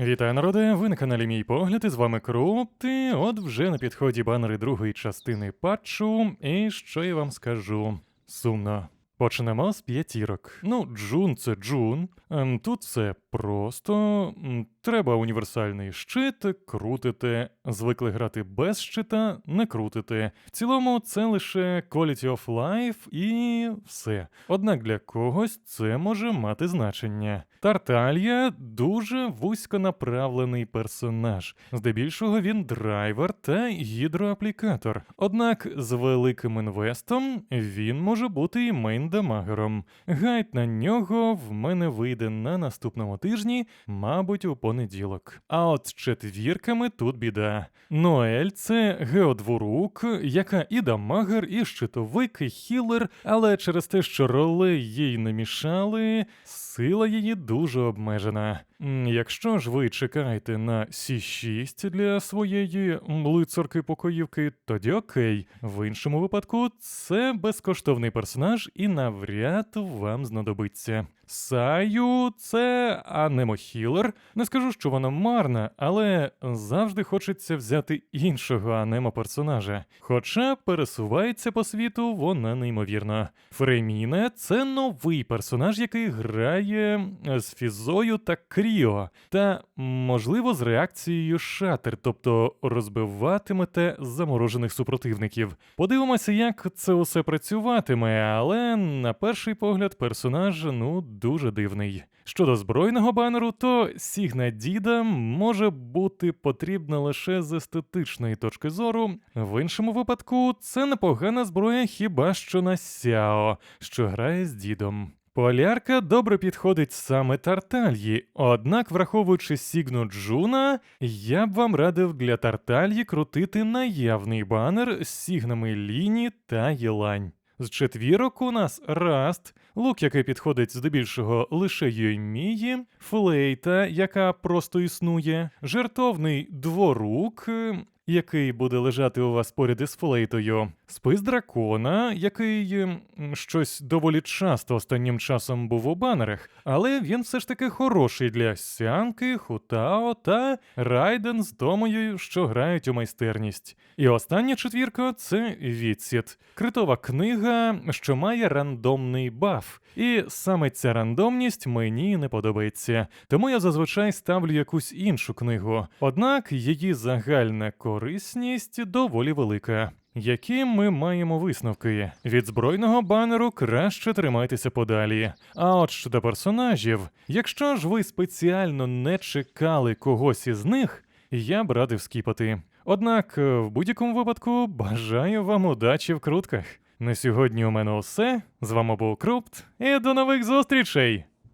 Вітаю, народи! Ви на каналі Мій Погляд, і з вами Крупти. от вже на підході банери другої частини патчу, і що я вам скажу? Сумно. Почнемо з п'ятірок. Ну, Джун це Джун. Ем, тут все просто. Треба універсальний щит, крутите. Звикли грати без щита, не крутите. В цілому це лише quality of life і все. Однак для когось це може мати значення. Тарталья дуже вузьконаправлений персонаж. Здебільшого він драйвер та гідроаплікатор. Однак з великим інвестом він може бути і мейн-дамагером. Гайд на нього в мене вийде на наступному тижні, мабуть, у понеділок. А от з четвірками тут біда. Ноель це геодворук, яка і дамагер, і щитовик, і хілер, але через те, що ролей їй не мішали, сила її дуже обмежена. Якщо ж ви чекаєте на Сі6 для своєї лицарки покоївки, тоді окей. В іншому випадку це безкоштовний персонаж і навряд вам знадобиться. Саю це анемохілер. Не скажу, що вона марна, але завжди хочеться взяти іншого анемо-персонажа. Хоча пересувається по світу вона неймовірно. Фреміне це новий персонаж, який грає з Фізою та Кріо, та, можливо, з реакцією шатер, тобто розбиватимете заморожених супротивників. Подивимося, як це усе працюватиме, але на перший погляд персонаж ну дуже дивний. Щодо збройного банеру, то Сігна Діда може бути потрібна лише з естетичної точки зору. В іншому випадку це непогана зброя хіба що на Сяо, що грає з дідом. Полярка добре підходить саме Тартальї, однак, враховуючи Сігну Джуна, я б вам радив для Тартальї крутити наявний банер з сігнами Ліні та Єлань. З четвірок у нас Раст, лук, який підходить здебільшого лише Йоймії, флейта, яка просто існує, жертовний дворук, який буде лежати у вас поряд із флейтою, спис дракона, який щось доволі часто останнім часом був у банерах, але він все ж таки хороший для Сянки, Хутао та Райден з Томою, що грають у майстерність. І остання четвірка це Відсіт, критова книга, що має рандомний баф. І саме ця рандомність мені не подобається, тому я зазвичай ставлю якусь іншу книгу. Однак її загальна корисність доволі велика. Які ми маємо висновки? Від збройного банеру краще тримайтеся подалі. А от щодо персонажів, якщо ж ви спеціально не чекали когось із них, я б радив скіпати. Однак, е, в будь-якому випадку бажаю вам удачі в крутках. На сьогодні у мене усе. З вами був Крупт, і до нових зустрічей!